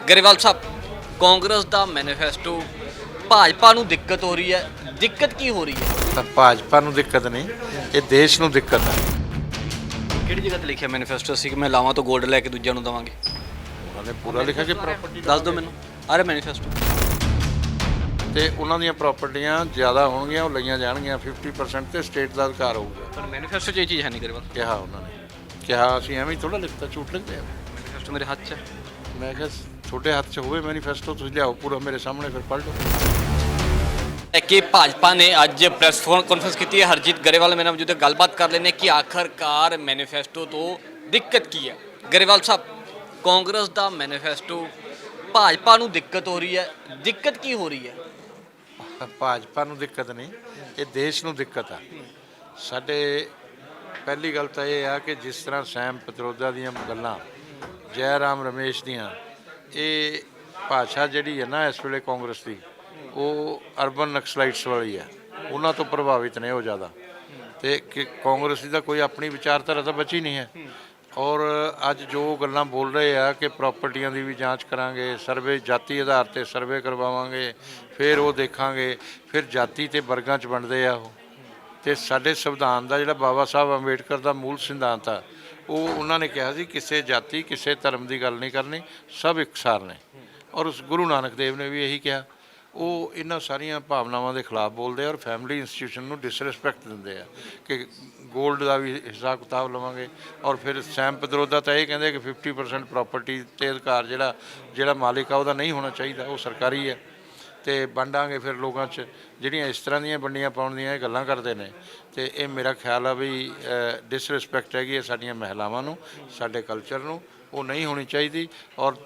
ਗਰੇਵਾਲ ਸਾਹਿਬ ਕਾਂਗਰਸ ਦਾ ਮੈਨੀਫੈਸਟੋ ਭਾਜਪਾ ਨੂੰ ਦਿੱਕਤ ਹੋ ਰਹੀ ਹੈ। ਦਿੱਕਤ ਕੀ ਹੋ ਰਹੀ ਹੈ? ਤਾਂ ਭਾਜਪਾ ਨੂੰ ਦਿੱਕਤ ਨਹੀਂ ਇਹ ਦੇਸ਼ ਨੂੰ ਦਿੱਕਤ ਹੈ। ਕਿਹੜੀ ਜਗ੍ਹਾ ਤੇ ਲਿਖਿਆ ਮੈਨੀਫੈਸਟੋ ਸੀ ਕਿ ਮੈਂ ਲਾਵਾਂ ਤੋਂ 골ਡ ਲੈ ਕੇ ਦੂਜਿਆਂ ਨੂੰ ਦਵਾਂਗੇ? ਉਹਨਾਂ ਨੇ ਪੂਰਾ ਲਿਖਿਆ ਕਿ ਪ੍ਰਾਪਰਟੀ ਦੱਸ ਦਿਓ ਮੈਨੂੰ। ਆਰੇ ਮੈਨੀਫੈਸਟੋ ਤੇ ਉਹਨਾਂ ਦੀਆਂ ਪ੍ਰਾਪਰਟੀਆਂ ਜ਼ਿਆਦਾ ਹੋਣਗੀਆਂ ਉਹ ਲਈਆਂ ਜਾਣਗੀਆਂ 50% ਤੇ ਸਟੇਟ ਦਾ ਅਧਿਕਾਰ ਹੋਊਗਾ। ਪਰ ਮੈਨੀਫੈਸਟੋ 'ਚ ਇਹ ਚੀਜ਼ ਹੈ ਨਹੀਂ ਗਰੇਵਾਲ। ਕਿਹਾ ਉਹਨਾਂ ਨੇ। ਕਿਹਾ ਅਸੀਂ ਐਵੇਂ ਥੋੜਾ ਲਿਖਤਾ ਝੂਠ ਲਿਖਦੇ ਆ। ਮੈਨੀਫੈਸਟੋ ਮੇਰੇ ਹੱਥ 'ਚ ਹੈ। ਮੈਂ ਕਿਹਾ ਛੋਟੇ ਹੱਥ 'ਚ ਹੋਵੇ ਮੈਨੀਫੈਸਟੋ ਤੁਸੀਂ ਲਿਆਓ ਪੂਰਾ ਮੇਰੇ ਸਾਹਮਣੇ ਫਿਰ ਪੜ੍ਹ ਲਓ ਕਿ ਭਾਜਪਾ ਨੇ ਅੱਜ ਪ੍ਰੈਸ ਕਾਨਫਰੰਸ ਕੀਤੀ ਹੈ। ਹਰਜੀਤ ਗਰੇਵਾਲ ਮੇਰੇ ਨਾਲ ਮੌਜੂਦ ਹੈ। ਗੱਲਬਾਤ ਕਰ ਲੈਣੇ ਕਿ ਆਖਰਕਾਰ ਮੈਨੀਫੈਸਟੋ ਤੋਂ ਦਿੱਕਤ ਕੀ ਹੈ। ਗਰੇਵਾਲ ਸਾਹਿਬ ਕਾਂਗਰਸ ਦਾ ਮੈਨੀਫੈਸਟੋ ਭਾਜਪਾ ਨੂੰ ਦਿੱਕਤ ਹੋ ਰਹੀ ਹੈ। ਦਿੱਕਤ ਕੀ ਹੋ ਰਹੀ ਹੈ? ਭਾਜਪਾ ਨੂੰ ਦਿੱਕਤ ਨਹੀਂ ਇਹ ਦੇਸ਼ ਨੂੰ ਦਿੱਕਤ ਆ। ਸਾਡੇ ਪਹਿਲੀ ਗੱਲ ਤਾਂ ਇਹ ਆ ਕਿ ਜਿਸ ਤਰ੍ਹਾਂ ਸੈਮ ਪਤਰੋਦਾ ਦੀਆਂ ਗੱਲਾਂ ਜੈ ਰਾਮ ਰਮੇਸ਼ ਦੀਆਂ ਇਹ ਭਾਸ਼ਾ ਜਿਹੜੀ ਹੈ ਨਾ ਇਸ ਵੇਲੇ ਕਾਂਗਰਸ ਦੀ, ਉਹ ਅਰਬਨ ਨਕਸਲਾਈਟਸ ਵਾਲੀ ਹੈ। ਉਹਨਾਂ ਤੋਂ ਪ੍ਰਭਾਵਿਤ ਨੇ ਉਹ ਜ਼ਿਆਦਾ। ਤੇ ਕਿ ਕਾਂਗਰਸ ਦੀ ਤਾਂ ਕੋਈ ਆਪਣੀ ਵਿਚਾਰਧਾਰਾ ਤਾਂ ਬਚੀ ਨਹੀਂ ਹੈ। ਔਰ ਅੱਜ ਜੋ ਗੱਲਾਂ ਬੋਲ ਰਹੇ ਆ ਕਿ ਪ੍ਰਾਪਰਟੀਆਂ ਦੀ ਵੀ ਜਾਂਚ ਕਰਾਂਗੇ ਸਰਵੇ ਜਾਤੀ ਆਧਾਰ ਤੇ ਸਰਵੇ ਕਰਵਾਵਾਂਗੇ, ਫਿਰ ਉਹ ਦੇਖਾਂਗੇ, ਫਿਰ ਜਾਤੀ ਤੇ ਵਰਗਾਂ ਚ ਵੰਡਦੇ ਆ ਉਹ। ਤੇ ਸਾਡੇ ਸੰਵਿਧਾਨ ਦਾ ਜਿਹੜਾ ਬਾਬਾ ਸਾਹਿਬ ਅੰਬੇਡਕਰ ਦਾ ਮੂਲ ਸਿਧਾਂਤ ਆ ਉਹ ਉਹਨਾਂ ਨੇ ਕਿਹਾ ਸੀ, ਕਿਸੇ ਜਾਤੀ, ਕਿਸੇ ਧਰਮ ਦੀ ਗੱਲ ਨਹੀਂ ਕਰਨੀ, ਸਭ ਇੱਕਸਾਰ ਨੇ। ਔਰ ਉਸ ਗੁਰੂ ਨਾਨਕ ਦੇਵ ਨੇ ਵੀ ਇਹੀ ਕਿਹਾ। ਉਹ ਇਹਨਾਂ ਸਾਰੀਆਂ ਭਾਵਨਾਵਾਂ ਦੇ ਖਿਲਾਫ ਬੋਲਦੇ ਆ ਔਰ ਫੈਮਿਲੀ ਇੰਸਟੀਟਿਊਸ਼ਨ ਨੂੰ ਡਿਸਰੈਸਪੈਕਟ ਦਿੰਦੇ ਆ ਕਿ 골ਡ ਦਾ ਵੀ ਹਿਸਾਬ ਕਿਤਾਬ ਲਵਾਂਗੇ। ਔਰ ਫਿਰ ਸੈਮ ਪਦਰੋਦਾ ਤਾਂ ਇਹ ਕਹਿੰਦੇ ਕਿ 50% ਪ੍ਰਾਪਰਟੀ ਤੇ ਅਧਿਕਾਰ ਜਿਹੜਾ ਜਿਹੜਾ ਮਾਲਿਕ ਆ ਉਹਦਾ ਨਹੀਂ ਹੋਣਾ ਚਾਹੀਦਾ, ਉਹ ਸਰਕਾਰੀ ਹੈ ਤੇ ਵੰਡਾਂਗੇ ਫਿਰ ਲੋਕਾਂ 'ਚ। ਜਿਹੜੀਆਂ ਇਸ ਤਰ੍ਹਾਂ ਦੀਆਂ ਵੰਡੀਆਂ ਪਾਉਣ ਦੀਆਂ ਇਹ ਗੱਲਾਂ ਕਰਦੇ ਨੇ। ਤੇ ਇਹ ਮੇਰਾ ਖਿਆਲ ਆ ਵੀ ਡਿਸਰੈਸਪੈਕਟ ਹੈਗੀ ਹੈ ਸਾਡੀਆਂ ਮਹਿਲਾਵਾਂ ਨੂੰ, ਸਾਡੇ ਕਲਚਰ ਨੂੰ। ਉਹ ਨਹੀਂ ਹੋਣੀ ਚਾਹੀਦੀ। ਔਰ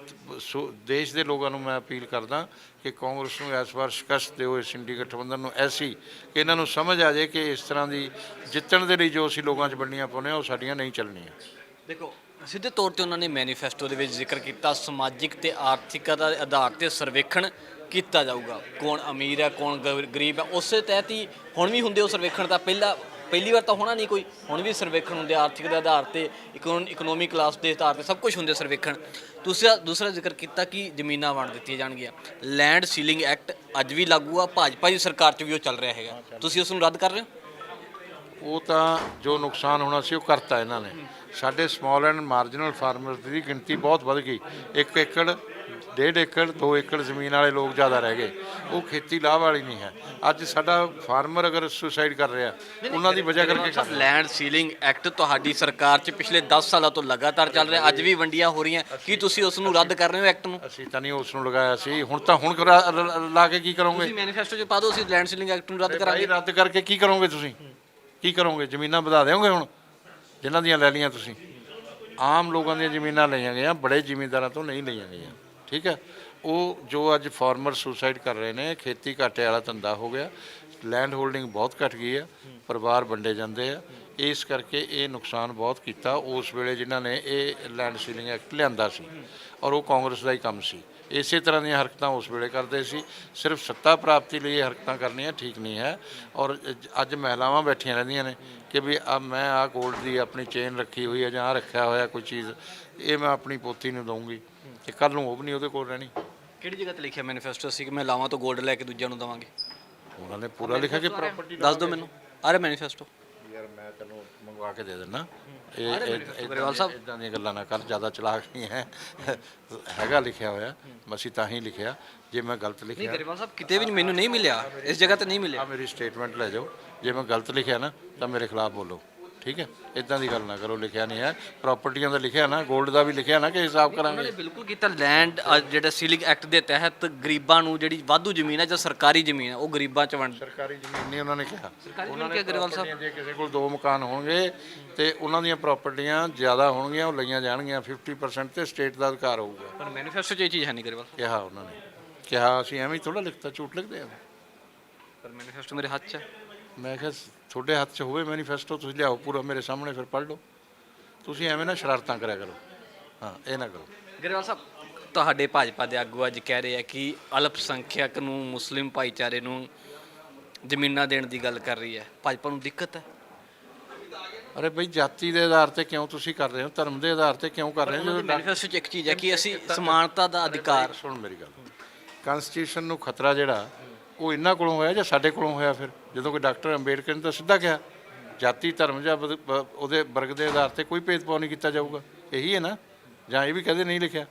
ਦੇਸ਼ ਦੇ ਲੋਕਾਂ ਨੂੰ ਮੈਂ ਅਪੀਲ ਕਰਦਾ ਕਿ ਕਾਂਗਰਸ ਨੂੰ ਇਸ ਵਾਰ ਸ਼ਿਕਸਤ ਦਿਓ, ਇਸ ਇੰਡੀ ਗਠਬੰਧਨ ਨੂੰ। ਐਸੀ ਕਿ ਇਹਨਾਂ ਨੂੰ ਸਮਝ ਆ ਜਾਏ ਕਿ ਇਸ ਤਰ੍ਹਾਂ ਦੀ ਜਿੱਤਣ ਦੇ ਲਈ ਜੋ ਅਸੀਂ ਲੋਕਾਂ 'ਚ ਵੰਡੀਆਂ ਪਾਉਂਦੇ ਹਾਂ, ਉਹ ਸਾਡੀਆਂ ਨਹੀਂ ਚੱਲਣੀਆਂ। ਦੇਖੋ ਸਿੱਧੇ ਤੌਰ ਤੇ ਉਹਨਾਂ ਨੇ ਮੈਨੀਫੈਸਟੋ ਦੇ ਵਿੱਚ ਜ਼ਿਕਰ ਕੀਤਾ ਸਮਾਜਿਕ ਤੇ ਆਰਥਿਕਤਾ ਦੇ ਆਧਾਰ ਤੇ ਸਰਵੇਖਣ ਕੀਤਾ ਜਾਊਗਾ। ਕੌਣ ਅਮੀਰ ਹੈ ਕੌਣ ਗ- ਗਰੀਬ ਹੈ ਉਸੇ ਤਹਿਤ ਹੀ ਹੁਣ ਵੀ ਹੁੰਦੇ ਉਹ ਸਰਵੇਖਣ ਦਾ ਪਹਿਲਾ ਪਹਿਲੀ ਵਾਰ ਤਾਂ ਹੋਣਾ ਨਹੀਂ ਕੋਈ। ਹੁਣ ਵੀ ਸਰਵੇਖਣ ਹੁੰਦੇ ਆ, ਆਰਥਿਕ ਦੇ ਆਧਾਰ ਤੇ ਇਕਨੋਮੀ ਕਲਾਸ ਦੇ ਆਧਾਰ ਤੇ ਸਭ ਕੁਝ ਹੁੰਦੇ ਸਰਵੇਖਣ। ਦੂਸਰਾ ਦੂਸਰਾ ਜ਼ਿਕਰ ਕੀਤਾ ਕਿ ਜ਼ਮੀਨਾਂ ਵੰਡ ਦਿੱਤੀਆਂ ਜਾਣਗੀਆਂ। ਲੈਂਡ ਸੀਲਿੰਗ ਐਕਟ ਅੱਜ ਵੀ ਲਾਗੂ ਆ ਭਾਜਪਾ ਦੀ ਸਰਕਾਰ 'ਚ ਵੀ ਉਹ ਚੱਲ ਰਿਹਾ ਹੈਗਾ। ਤੁਸੀਂ ਉਸ ਨੂੰ ਰੱਦ ਕਰ ਰਹੇ ਹੋ? ਉਹ ਤਾਂ ਜੋ ਨੁਕਸਾਨ ਹੋਣਾ ਸੀ ਉਹ ਕਰਤਾ ਇਹਨਾਂ ਨੇ। ਸਾਡੇ ਸਮਾਲ ਐਂਡ ਮਾਰਜਨਲ ਫਾਰਮਰਸ ਦੀ ਗਿਣਤੀ ਬਹੁਤ ਵੱਧ ਗਈ। 1 ਏਕੜ ਡੇਢ ਏਕੜ 2 ਏਕੜ ਜ਼ਮੀਨ ਵਾਲੇ ਲੋਕ ਜ਼ਿਆਦਾ ਰਹਿ ਗਏ। ਉਹ ਖੇਤੀ ਲਾਭ ਵਾਲੀ ਨਹੀਂ ਹੈ। ਅੱਜ ਸਾਡਾ ਫਾਰਮਰ ਅਗਰ ਸੁਸਾਈਡ ਕਰ ਰਿਹਾ ਉਹਨਾਂ ਦੀ ਵਜ੍ਹਾ ਕਰਕੇ ਕਰ। ਲੈਂਡ ਸੀਲਿੰਗ ਐਕਟ ਤੁਹਾਡੀ ਸਰਕਾਰ 'ਚ ਪਿਛਲੇ 10 ਸਾਲਾਂ ਤੋਂ ਲਗਾਤਾਰ ਚੱਲ ਰਿਹਾ। ਅੱਜ ਵੀ ਵੰਡੀਆਂ ਹੋ ਰਹੀਆਂ। ਕੀ ਤੁਸੀਂ ਉਸ ਨੂੰ ਰੱਦ ਕਰ ਰਹੇ ਹੋ ਐਕਟ ਨੂੰ? ਅਸੀਂ ਤਾਂ ਨਹੀਂ ਉਸ ਨੂੰ ਲਗਾਇਆ ਸੀ। ਹੁਣ ਤਾਂ ਹੁਣ ਲ- ਕੇ ਕੀ ਕਰੋਗੇ? ਤੁਸੀਂ ਮੈਨੀਫੈਸਟੋ 'ਚ ਪਾ ਦਿਓ ਅਸੀਂ ਲੈਂਡ ਸੀਲਿੰਗ ਐਕਟ ਨੂੰ ਰੱਦ ਕਰਾਂਗੇ। ਰੱਦ ਕਰਕੇ ਕੀ ਕਰੋਗੇ ਤੁਸੀਂ? ਕੀ ਕਰੋਗੇ? ਜ਼ਮੀਨਾਂ ਵਧਾ ਦਿਓਗੇ ਹੁਣ? ਜਿਨ੍ਹਾਂ ਦੀਆਂ ਲੈ ਲਈਆਂ ਤੁਸੀਂ? ਆਮ ਲੋਕਾਂ ਦੀਆਂ ਜ਼ਮੀਨਾਂ ਲਈਆਂ ਗਈਆਂ, ਬੜੇ ਜ਼ਿਮੀਂਦਾਰਾਂ ਤੋਂ ਨਹੀਂ ਲਈਆਂ ਗਈਆਂ। ਠੀਕ ਹੈ? ਉਹ ਜੋ ਅੱਜ ਫਾਰਮਰ ਸੁਸਾਈਡ ਕਰ ਰਹੇ ਨੇ, ਖੇਤੀ ਘਾਟੇ ਵਾਲਾ ਧੰਦਾ ਹੋ ਗਿਆ। ਲੈਂਡ ਹੋਲਡਿੰਗ ਬਹੁਤ ਘਟ ਗਈ ਹੈ, ਪਰਿਵਾਰ ਵੰਡੇ ਜਾਂਦੇ ਆ। ਇਸ ਕਰਕੇ ਇਹ ਨੁਕਸਾਨ ਬਹੁਤ ਕੀਤਾ। ਉਸ ਵੇਲੇ ਜਿਨ੍ਹਾਂ ਨੇ ਇਹ ਲੈਂਡ ਸੀਲਿੰਗ ਐਕਟ ਲਿਆਂਦਾ ਸੀ ਔਰ ਉਹ ਕਾਂਗਰਸ ਦਾ ਹੀ ਕੰਮ ਸੀ। ਇਸੇ ਤਰ੍ਹਾਂ ਦੀਆਂ ਹਰਕਤਾਂ ਉਸ ਵੇਲੇ ਕਰਦੇ ਸੀ। ਸਿਰਫ ਸੱਤਾ ਪ੍ਰਾਪਤੀ ਲਈ ਇਹ ਹਰਕਤਾਂ ਕਰਨੀਆਂ ਠੀਕ ਨਹੀਂ ਹੈ ਔਰ ਅੱਜ- ਮਹਿਲਾਵਾਂ ਬੈਠੀਆਂ ਰਹਿੰਦੀਆਂ ਨੇ ਕਿ ਵੀ ਆ ਮੈਂ ਆ 골ਡ ਦੀ ਆਪਣੀ ਚੇਨ ਰੱਖੀ ਹੋਈ ਹੈ ਜਾਂ ਆਹ ਰੱਖਿਆ ਹੋਇਆ ਕੋਈ ਚੀਜ਼ ਇਹ ਮੈਂ ਆਪਣੀ ਪੋਤੀ ਨੂੰ ਦਊਂਗੀ ਤੇ ਕੱਲ ਨੂੰ ਉਹ ਵੀ ਨਹੀਂ ਉਹਦੇ ਕੋਲ ਰਹਿਣੀ। ਕਿਹੜੀ ਜਗ੍ਹਾ ਤੇ ਲਿਖਿਆ ਮੈਨੀਫੈਸਟੋ ਸੀ ਕਿ ਮੈਂ ਲਾਵਾਂ ਤੋਂ 골ਡ ਲੈ ਕੇ ਦੂਜਿਆਂ ਨੂੰ ਦਵਾਂਗੇ? ਉਹਨਾਂ ਨੇ ਪੂਰਾ ਲਿਖਿਆ ਕਿ ਪ੍ਰਾਪਰਟੀ ਦੱਸ ਦਿਓ ਮੈਨੂੰ। ਆਰੇ ਮੈਨੀਫੈਸਟੋ ਯਾਰ ਮੈਂ ਤੈਨੂੰ ਮੰਗਵਾ ਕੇ ਦੇ ਦਿੰਦਾ ਇਹ ਗਰੇਵਾਲ ਸਾਹਿਬ। ਇਦਾਂ ਦੀਆਂ ਗੱਲਾਂ ਨਾ ਕਰ ਜ਼ਿਆਦਾ ਚਲਾਕ ਨਹੀਂ ਹੈ। ਹੈਗਾ ਲਿਖਿਆ ਹੋਇਆ ਅਸੀਂ ਤਾਂ ਹੀ ਲਿਖਿਆ। ਜੇ ਮੈਂ ਗਲਤ ਨਹੀਂ ਲਿਖਿਆ ਗਰੇਵਾਲ ਸਾਹਿਬ ਕਿਤੇ ਵੀ ਮੈਨੂੰ ਨਹੀਂ ਮਿਲਿਆ। ਇਸ ਜਗ੍ਹਾ ਤੇ ਨਹੀਂ ਮਿਲਿਆ। ਆ ਮੇਰੀ ਸਟੇਟਮੈਂਟ ਲੈ ਜਾਓ। ਜੇ ਮੈਂ ਗਲਤ ਲਿਖਿਆ ਨਾ ਤਾਂ ਮੇਰੇ ਖਿਲਾਫ ਬੋਲੋ। ਠੀਕ ਹੈ? ਇਦਾਂ ਦੀ ਗੱਲ ਨਾ ਕਰੋ ਲਿਖਿਆ ਨਹੀਂ ਹੈ। ਪ੍ਰਾਪਰਟੀਆਂ ਦਾ ਲਿਖਿਆ ਨਾ 골ਡ ਦਾ ਵੀ ਲਿਖਿਆ ਨਾ ਕਿ ਹਿਸਾਬ ਉਹਨਾਂ ਕਰਾਂਗੇ। ਨੇ ਬਿਲਕੁਲ ਕੀਤਾ ਲੈਂਡ ਜਿਹੜਾ ਸੀਲਿੰਗ ਐਕਟ ਦੇ ਤਹਿਤ ਗਰੀਬਾਂ ਨੂੰ ਜਿਹੜੀ ਵਾਧੂ ਜ਼ਮੀਨ ਹੈ ਜਾਂ ਸਰਕਾਰੀ ਜ਼ਮੀਨ ਹੈ ਉਹ ਗਰੀਬਾਂ 'ਚ ਵੰਡ ਸਰਕਾਰੀ ਜ਼ਮੀਨ ਨਹੀਂ ਉਹਨਾਂ ਨੇ ਕਿਹਾ। ਸਰਕਾਰੀ ਉਹਨਾਂ ਜ਼ਮੀਨ ਕਿਹਾ ਗਰੇਵਾਲ ਸਾਹਿਬ? ਜੇ ਕਿਸੇ ਕੋਲ ਦੋ ਮਕਾਨ ਹੋਣਗੇ ਤੇ ਉਹਨਾਂ ਦੀਆਂ ਪ੍ਰਾਪਰਟੀਆਂ ਜ਼ਿਆਦਾ ਹੋਣਗੀਆਂ ਉਹ ਲਈਆਂ ਜਾਣਗੀਆਂ 50% ਤੇ ਸਟੇਟ ਦਾ ਅਧਿਕਾਰ ਹੋਊਗਾ। ਪਰ ਮੈਨੀਫੈਸਟੋ 'ਚ ਇਹ ਚੀਜ਼ ਹੈ ਨਹੀਂ ਗਰੇਵਾਲ ਕਿਹਾ ਉਹਨਾਂ ਨੇ। ਕਿਹਾ ਅਸੀਂ ਐਵੇਂ ਥੋੜਾ ਲਿਖਤਾ ਝੂਠ ਲਿਖਦੇ ਆ। ਪਰ ਮੈਨੀਫੈਸਟੋ ਮੇਰੇ ਹੱਥ 'ਚ ਹੈ। ਮੈਂ ਕਿਹਾ ਤੁਹਾਡੇ ਹੱਥ 'ਚ ਹੋਵੇ ਮੈਨੀਫੈਸਟੋ ਤੁਸੀਂ ਲਿਆਓ ਪੂਰਾ ਮੇਰੇ ਸਾਹਮਣੇ ਫਿਰ ਪੜ੍ਹ ਲਓ। ਤੁਸੀਂ ਐਵੇਂ ਨਾ ਸ਼ਰਾਰਤਾਂ ਕਰਿਆ ਕਰੋ। ਹਾਂ ਇਹ ਨਾ ਕਰੋ। ਗਰੇਵਾਲ ਸਾਹਿਬ ਤੁਹਾਡੇ ਭਾਜਪਾ ਦੇ ਆਗੂ ਅੱਜ ਕਹਿ ਰਹੇ ਆ ਕਿ ਅਲਪ ਸੰਖਿਅਕ ਨੂੰ ਮੁਸਲਿਮ ਭਾਈਚਾਰੇ ਨੂੰ ਜ਼ਮੀਨਾਂ ਦੇਣ ਦੀ ਗੱਲ ਕਰ ਰਹੀ ਹੈ। ਭਾਜਪਾ ਨੂੰ ਦਿੱਕਤ ਹੈ? ਅਰੇ ਬਈ ਜਾਤੀ ਦੇ ਆਧਾਰ ਤੇ ਕਿਉਂ ਤੁਸੀਂ ਕਰ ਰਹੇ ਹੋ? ਧਰਮ ਦੇ ਆਧਾਰ ਤੇ ਕਿਉਂ ਕਰ ਰਹੇ ਹੋ? ਜਦੋਂ ਮੈਨੀਫੈਸਟੋ 'ਚ ਇੱਕ ਚੀਜ਼ ਹੈ ਕਿ ਅਸੀਂ ਸਮਾਨਤਾ ਦਾ ਅਧਿਕਾਰ ਸੁਣ ਮੇਰੀ ਗੱਲ। ਕਨਸਟੀਟਿਊਸ਼ਨ ਨੂੰ ਖਤਰਾ ਜਿਹੜਾ ਉਹ ਇਹਨਾਂ ਕੋਲੋਂ ਹੋਇਆ ਜਾਂ ਸਾਡੇ ਕੋਲੋਂ ਹੋਇਆ ਫਿਰ? ਜਦੋਂ ਕੋਈ ਡਾਕਟਰ ਅੰਬੇਡਕਰ ਨੇ ਤਾਂ ਸਿੱਧਾ ਕਿਹਾ ਜਾਤੀ ਧਰਮ ਜਾਂ ਉਹਦੇ ਵਰਗ ਦੇ ਆਧਾਰ ਤੇ ਕੋਈ ਭੇਦਭਾਵ ਨਹੀਂ ਕੀਤਾ ਜਾਊਗਾ। ਇਹੀ ਹੈ ਨਾ? ਜਾਂ ਇਹ ਵੀ ਕਹਦੇ ਨਹੀਂ ਲਿਖਿਆ?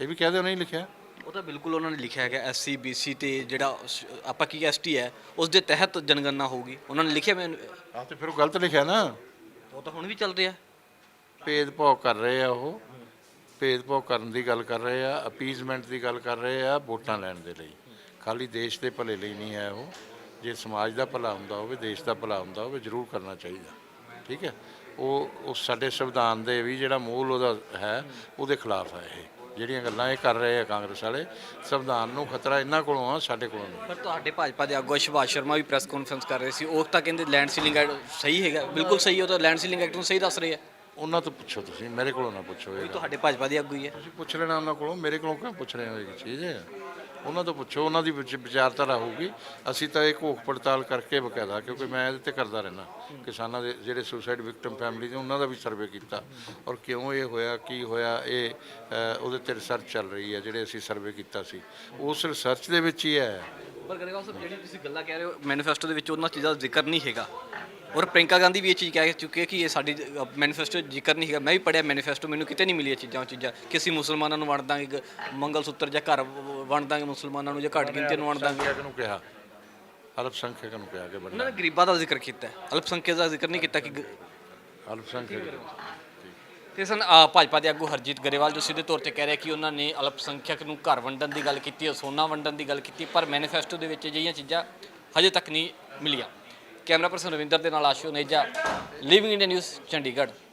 ਇਹ ਵੀ ਕਹਦੇ ਨਹੀਂ ਲਿਖਿਆ? ਉਹ ਤਾਂ ਬਿਲਕੁਲ ਉਹਨਾਂ ਨੇ ਲਿਖਿਆ ਹੈਗਾ ਐਸਸੀ ਬੀਸੀ ਤੇ ਜਿਹੜਾ ਆਪਾਂ ਕੀ ਐਸਟੀ ਹੈ ਉਸ ਦੇ ਤਹਿਤ ਜਨਗਣਨਾ ਹੋਊਗੀ। ਉਹਨਾਂ ਨੇ ਲਿਖਿਆ ਮੈਂ ਆਹ ਤੇ ਫਿਰ ਉਹ ਗਲਤ ਲਿਖਿਆ ਨਾ। ਉਹ ਤਾਂ ਹੁਣ ਵੀ ਚੱਲ ਰਿਹਾ ਭੇਦਭਾਵ ਕਰ ਰਹੇ ਆ ਉਹ। ਭੇਦਭਾਵ ਕਰਨ ਦੀ ਗੱਲ ਕਰ ਰਹੇ ਆ ਅਪੀਜ਼ਮੈਂਟ ਦੀ ਗੱਲ ਕਰ ਰਹੇ ਆ ਵੋਟਾਂ ਲੈਣ ਦੇ ਲਈ। ਖਾਲੀ ਦੇਸ਼ ਦੇ ਭਲੇ ਲਈ ਨਹੀਂ ਹੈ ਉਹ। ਜੇ ਸਮਾਜ ਦਾ ਭਲਾ ਹੁੰਦਾ ਹੋਵੇ ਦੇਸ਼ ਦਾ ਭਲਾ ਹੁੰਦਾ ਹੋਵੇ ਜ਼ਰੂਰ ਕਰਨਾ ਚਾਹੀਦਾ। ਠੀਕ ਹੈ? ਉਹ ਉਹ ਸਾਡੇ ਸੰਵਿਧਾਨ ਦੇ ਵੀ ਜਿਹੜਾ ਮੂਲ ਉਹਦਾ ਹੈ ਉਹਦੇ ਖਿਲਾਫ ਹੈ ਇਹ। ਜਿਹੜੀਆਂ ਗੱਲਾਂ ਇਹ ਕਰ ਰਹੇ ਆ ਕਾਂਗਰਸ ਵਾਲੇ ਸੰਵਿਧਾਨ ਨੂੰ ਖਤਰਾ ਇਹਨਾਂ ਕੋਲੋਂ ਆ ਸਾਡੇ ਕੋਲੋਂ ਨਹੀਂ। ਪਰ ਤੁਹਾਡੇ ਭਾਜਪਾ ਦੇ ਆਗੂ ਸੁਭਾਸ਼ ਸ਼ਰਮਾ ਵੀ ਪ੍ਰੈਸ ਕਾਨਫਰੰਸ ਕਰ ਰਹੇ ਸੀ। ਉਹ ਤਾਂ ਕਹਿੰਦੇ ਲੈਂਡ ਸੀਲਿੰਗ ਐਕਟ ਸਹੀ ਹੈਗਾ ਬਿਲਕੁਲ ਸਹੀ ਉਹ ਤਾਂ ਲੈਂਡ ਸੀਲਿੰਗ ਐਕਟ ਨੂੰ ਸਹੀ ਦੱਸ ਰਹੇ ਆ। ਉਹਨਾਂ ਤੋਂ ਪੁੱਛੋ ਤੁਸੀਂ ਮੇਰੇ ਕੋਲੋਂ ਨਾ ਪੁੱਛੋ ਇਹ। ਤੁਹਾਡੇ ਭਾਜਪਾ ਦੇ ਆਗੂ ਹੀ ਹੈ। ਤੁਸੀਂ ਪੁੱਛ ਲੈਣਾ ਉਹਨਾਂ ਕੋਲੋਂ ਮੇਰੇ ਕੋਲੋਂ ਕਿਉਂ ਪੁੱਛ ਰਹੇ ਹੋ ਇਹ ਚੀਜ਼? ਉਹਨਾਂ ਤੋਂ ਪੁੱਛੋ ਉਹਨਾਂ ਦੀ ਵਿਚ- ਵਿਚਾਰਧਾਰਾ ਹੋਊਗੀ। ਅਸੀਂ ਤਾਂ ਇਹ ਘੋਖ ਪੜਤਾਲ ਕਰਕੇ ਬਕਾਇਦਾ ਕਿਉਂਕਿ ਮੈਂ ਇਹਦੇ ਤੇ ਕਰਦਾ ਰਹਿਣਾ ਕਿਸਾਨਾਂ ਦੇ ਜਿਹੜੇ ਸੁਸਾਈਡ ਵਿਕਟਮ ਫੈਮਿਲੀ ਨੇ ਉਹਨਾਂ ਦਾ ਵੀ ਸਰਵੇ ਕੀਤਾ। ਔਰ ਕਿਉਂ ਇਹ ਹੋਇਆ ਕੀ ਹੋਇਆ ਇਹ ਅ, ਉਹਦੇ ਤੇ ਰਿਸਰਚ ਚੱਲ ਰਹੀ ਹੈ ਜਿਹੜੇ ਅਸੀਂ ਸਰਵੇ ਕੀਤਾ ਸੀ। ਉਸ ਰਿਸਰਚ ਦੇ ਵਿੱਚ ਹੀ ਹੈ। ਪਰ ਗਰੇਵਾਲ ਸਾਹਿਬ ਜਿਹੜੀ ਤੁਸੀਂ ਗੱਲਾਂ ਕਹਿ ਰਹੇ ਹੋ ਮੈਨੀਫੈਸਟੋ ਦੇ ਵਿੱਚ ਉਹਨਾਂ ਚੀਜ਼ਾਂ ਦਾ ਜ਼ਿਕਰ ਨਹੀਂ ਹੈਗਾ। ਔਰ ਪ੍ਰਿੰਕਾ ਗਾਂਧੀ ਵੀ ਇਹ ਚੀਜ਼ ਕਹਿ ਚੁੱਕੀ ਹੈ ਕਿ ਇਹ ਸਾਡੀ ਮੈਨੀਫੈਸਟੋ ਜ਼ਿਕਰ ਨਹੀਂ ਹੈਗਾ। ਮੈਂ ਵੀ ਪੜਿਆ ਮੈਨੀਫੈਸਟੋ ਮੈਨੂੰ ਕਿਤੇ ਨਹੀਂ ਮਿਲੀ ਇਹ ਚੀਜ਼ਾਂ ਉਹ ਚੀਜ਼ਾਂ। ਕਿ ਅਸੀਂ ਮੁਸਲਮਾਨਾਂ ਨੂੰ ਵੰਡ ਦਾਂਗੇ ਮੰਗਲ ਸੂਤਰ ਜਾਂ ਘਰ ਵੰਡ ਦਾਂਗੇ ਮੁਸਲਮਾਨਾਂ ਨੂੰ ਜਾਂ ਘੱਟ ਗਿਣਤੀ ਨੂੰ ਵੰਡ ਦਾਂਗੇ। ਨੂੰ ਕਿਹਾ। ਅਲਪ ਸੰਖਿਅਕ ਨੂੰ ਕਿਹਾ ਕਿ ਬੰਦਾ ਨੇ ਗਰੀਬਾਂ ਦਾ ਜ਼ਿਕਰ ਕੀਤਾ। ਹੈ ਅਲਪ ਸੰਖਿਆ ਦਾ ਜ਼ਿਕਰ ਨਹੀਂ ਕੀਤਾ ਕਿ ਗ- ਅਲਪ ਸੰਖਿਅਕ ਤੇ ਸਨ ਭਾਜਪਾ ਦੇ ਆਗੂ ਹਰਜੀਤ ਗਰੇਵਾਲ ਜੋ ਸਿੱਧੇ ਤੌਰ ਤੇ ਕਹਿ ਰਿਹਾ ਕਿ ਉਹਨਾਂ ਨੇ ਅਲਪ ਸੰਖਿਅਕ ਨੂੰ ਘਰ ਵੰਡਣ ਦੀ ਗੱਲ ਕੀਤੀ ਹੈ ਸੋਨਾ ਵੰਡਣ ਦੀ ਗੱਲ ਕੀਤੀ ਪਰ ਮੈਨੀਫੈਸਟੋ ਦੇ ਵਿੱਚ ਅਜਿਹੀਆਂ ਚੀਜ਼ਾਂ ਹਜੇ ਤੱਕ ਨਹੀਂ ਮਿਲੀਆਂ। ਕੈਮਰਾ ਪਰਸਨ ਰਵਿੰਦਰ ਦੇ ਨਾਲ Ashu Neja Living India News Chandigarh.